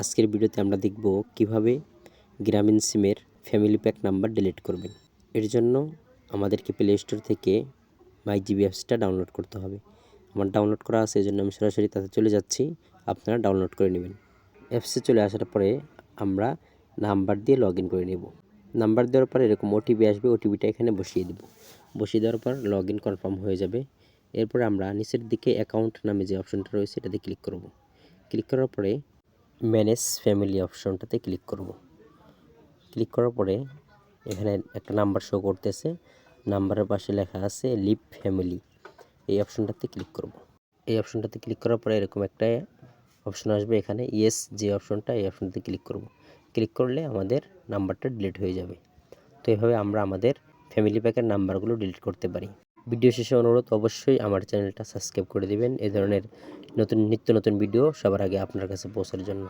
আজকের ভিডিওতে আমরা দেখব কীভাবে গ্রামীণ সিমের ফ্যামিলি প্যাক নাম্বার ডিলিট করবেন। এর জন্য আমাদেরকে প্লে স্টোর থেকে মাই জিবি অ্যাপসটা ডাউনলোড করতে হবে। আমার ডাউনলোড করা আছে এই জন্য আমি সরাসরি তাতে চলে যাচ্ছি। আপনারা ডাউনলোড করে নেবেন। অ্যাপসে চলে আসার পরে আমরা নাম্বার দিয়ে লগ করে নেব। নাম্বার দেওয়ার পরে এরকম ওটিপি আসবে ওটিপিটা এখানে বসিয়ে দেব। বসিয়ে দেওয়ার পর লগ ইন কনফার্ম হয়ে যাবে। এরপর আমরা নিচের দিকে অ্যাকাউন্ট নামে যে অপশনটা রয়েছে, এটাতে ক্লিক করব। ক্লিক করার পরে ম্যানেজ ফ্যামিলি অপশনটাতে ক্লিক করব। ক্লিক করার পরে এখানে একটা নাম্বার শো করতেছে। নাম্বারের পাশে লেখা আছে লিভ ফ্যামিলি এই অপশনটাতে ক্লিক করব। এই অপশনটাতে ক্লিক করার পরে এরকম একটা অপশন আসবে এখানে ইয়েস যে অপশনটা এই অপশনটাতে ক্লিক করব। ক্লিক করলে আমাদের নাম্বারটা ডিলিট হয়ে যাবে। তো এভাবে আমরা আমাদের ফ্যামিলি প্যাকের নাম্বারগুলো ডিলিট করতে পারি। ভিডিও শেষে অনুরোধ, অবশ্যই আমার চ্যানেলটা সাবস্ক্রাইব করে দেবেন। এ ধরনের নতুন, নিত্য নতুন ভিডিও সবার আগে আপনার কাছে পৌঁছার জন্য।